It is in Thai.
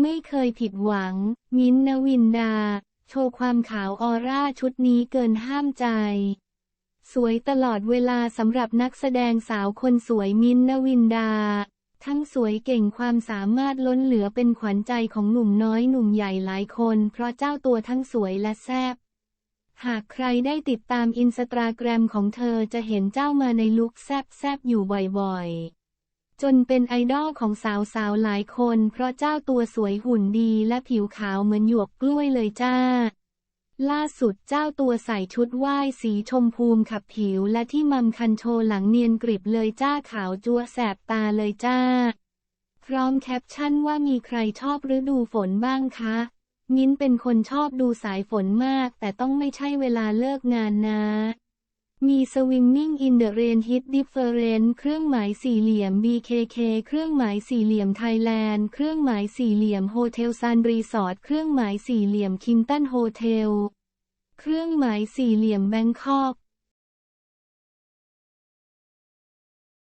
ไม่เคยผิดหวัง มิ้นนวินดา โชว์ความขาวออร่าชุดนี้เกินห้ามใจ สวยตลอดเวลาสำหรับนักแสดงสาวคนสวยมิ้นนวินดา ทั้งสวยเก่งความสามารถล้นเหลือเป็นขวัญใจของหนุ่มน้อยหนุ่มใหญ่หลายคน เพราะเจ้าตัวทั้งสวยและแซบหากใครได้ติดตามอินสตาแกรมของเธอจะเห็นเจ้ามาในลุคแซบๆอยู่บ่อยๆ จนเป็นไอดอลของสาวๆหลายคน เพราะเจ้าตัวสวยหุ่นดีและผิวขาวเหมือนหยวกกล้วยเลยจ้า ล่าสุดเจ้าตัวใส่ชุดว่ายสีชมพูมขับผิวและที่มัมคันโชหลังเนียนกริบเลยจ้าขาวจัวแสบตาเลยจ้า พร้อมแคปชั่นว่ามีใครชอบฤดูฝนบ้างคะ มิ้นเป็นคนชอบดูสายฝนมาก แต่ต้องไม่ใช่เวลาเลิกงานนะ มี Swimming in the Rain Hit Different เครื่องหมายสี่เหลี่ยม BKK เครื่องหมายสี่เหลี่ยมไทยแลนด์เครื่องหมายสี่เหลี่ยม Hotel Sun Resort เครื่องหมายสี่เหลี่ยม Kimpton Hotel เครื่องหมายสี่เหลี่ยมแบงคอก